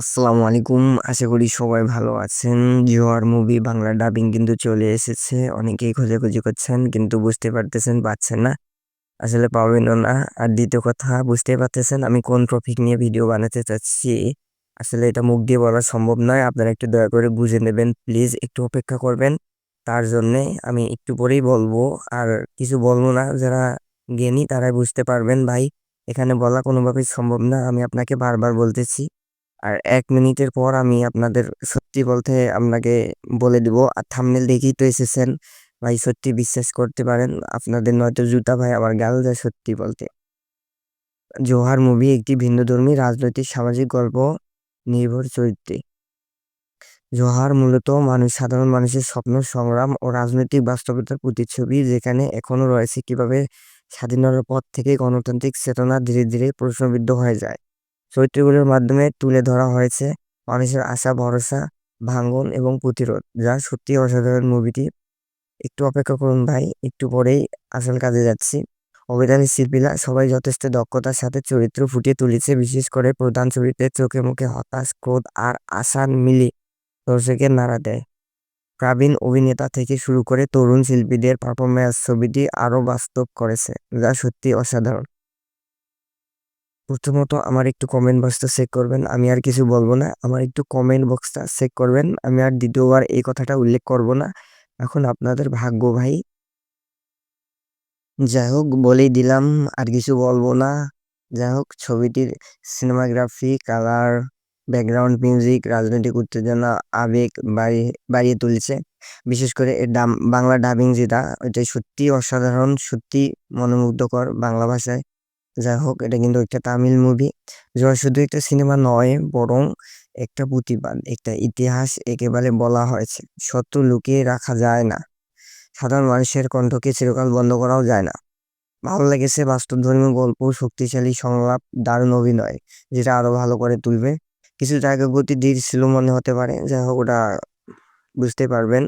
আসসালামু আলাইকুম। আশা করি সবাই ভালো আছেন। জোয়ার মুভি বাংলা ডাবিং কিন্তু চলে এসেছে। অনেকেই খোঁজাখুঁজি করছেন কিন্তু বুঝতে পারতেছেন পাচ্ছেন না। আসলে পাবেনও না। আর দ্বিতীয় কথা বুঝতে পারতেছেন আমি কোন টপিক নিয়ে ভিডিও বানাতে চাচ্ছি। আসলে এটা মুখ দিয়ে বলা সম্ভব নয়। আপনারা একটু দয়া করে বুঝে নেবেন। প্লিজ একটু অপেক্ষা করবেন। তার জন্যে আমি একটু পরেই বলব। আর কিছু বলব না। যারা জ্ঞানী তারাই বুঝতে পারবেন ভাই। এখানে বলা কোনোভাবেই সম্ভব না। আমি আপনাকে বারবার বলতেছি। আর এক মিনিটের পর আমি আপনাদের সত্যি বলতে আপনাকে বলে দিব, আর থাম্বনেল দেখেই তো এসেছেন। ভাই, সত্যি বিশ্বাস করতে পারেন, আপনাদের নয়তো জুতা ভাই আমার গাল যায় সত্যি বলতে। জোহার মুভি একটি ভিন্নধর্মী রাজনৈতিক সামাজিক গল্প নির্ভর চরিত্রে। জোহার মূলত মানুষ, সাধারণ মানুষের স্বপ্ন, সংগ্রাম ও রাজনৈতিক বাস্তবতার প্রতিচ্ছবি যেখানে এখনও রয়েছে কীভাবে স্বাধীনতার পর থেকে গণতান্ত্রিক চেতনা ধীরে ধীরে প্রশ্নবিদ্ধ হয়ে যায়। চরিত্রগুলোর মাধ্যমে তুলে ধরা হয়েছে মানুষের আশা, ভরসা, ভাঙ্গন এবং প্রতিরোধ, যা সত্যি অসাধারণ মুভিটি একটু অপেক্ষা করুন ভাই, একটু পরেই আসল কাজে যাচ্ছি। অভিধানী শিল্পীরা সবাই যথেষ্ট দক্ষতার সাথে চরিত্র ফুটিয়ে তুলেছে, বিশেষ করে প্রধান চরিত্রে চোখে মুখে হতাশ, ক্রোধ আর আশার মিলি দর্শকের নাড়া দেয়। প্রাবীণ অভিনেতা থেকে শুরু করে তরুণ শিল্পীদের পারফরমেন্স ছবিটি আরও বাস্তব করেছে, যা সত্যি অসাধারণ। প্রথমত আমার একটু কমেন্ট বক্সটা চেক করবেন, আমি আর কিছু বলব না। আমার একটু কমেন্ট বক্সটা চেক করবেন, আমি আর দ্বিতীয়বার এই কথাটা উল্লেখ করব না। এখন আপনাদের ভাগ্য ভাই। যাই হোক, বলেই দিলাম, আর কিছু বলব না। যাই হোক, ছবিটির সিনেমাগ্রাফি কালার ব্যাকগ্রাউন্ড মিউজিক রাজনৈতিক উত্তেজনা, আবেগ বাড়িয়ে বাড়িয়ে তুলছে। বিশেষ করে এর ডাম, বাংলা ডাবিং যেটা, ওইটাই সত্যি অসাধারণ সত্যি মনোমুগ্ধকর বাংলা ভাষায়। যাই হোক, এটা কিন্তু একটা তামিল মুভি যা শুধু একটা সিনেমা নয়, বরং একটা প্রতিবাদ, একটা ইতিহাস একেবারে বলা হয়েছে। সত্য লুকিয়ে রাখা যায় না। সাধারণ মানুষের কণ্ঠকে চিরকাল বন্ধ করাও যায় না। ভালো লেগেছে বাস্তবধর্মী গল্প, শক্তিশালী সংলাপ, দারুণ অভিনয়, যেটা আরও ভালো করে তুলবে। কিছু জায়গা গতি ধীর ছিল মনে হতে পারে। যাই হোক, ওটা বুঝতে পারবেন।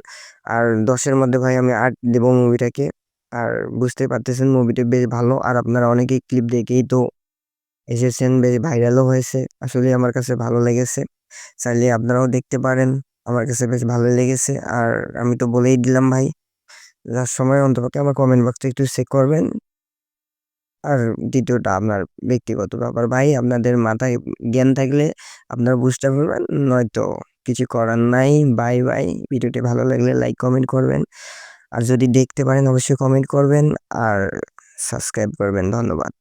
আর দশের মধ্যে ভাই, আমি আট দেবো মুভিটাকে আর বুঝতে পারতেছেন মুভিটা বেশ ভালো। আর আপনারা অনেকেই ক্লিপ দেখেই তো এসেছেন, বেশ ভাইরালও হয়েছে। আসলে আমার কাছে ভালো লেগেছে। চাইলে আপনারাও দেখতে পারেন। আমার কাছে বেশ ভালো লেগেছে। আর আমি তো বলেই দিলাম ভাই, যার সময় অন্তপক্ষে আমার কমেন্ট বক্সটা একটু চেক করবেন। আর দ্বিতীয়টা আপনার ব্যক্তিগত ব্যাপার ভাই, আপনাদের মাথায় জ্ঞান থাকলে আপনারা বুঝতে পারবেন, নয়তো কিছু করার নাই। বাই বাই ভিডিওটি ভালো লাগলে লাইক কমেন্ট করবেন। আর যদি দেখতে পারেন অবশ্যই কমেন্ট করবেন আর সাবস্ক্রাইব করবেন। ধন্যবাদ।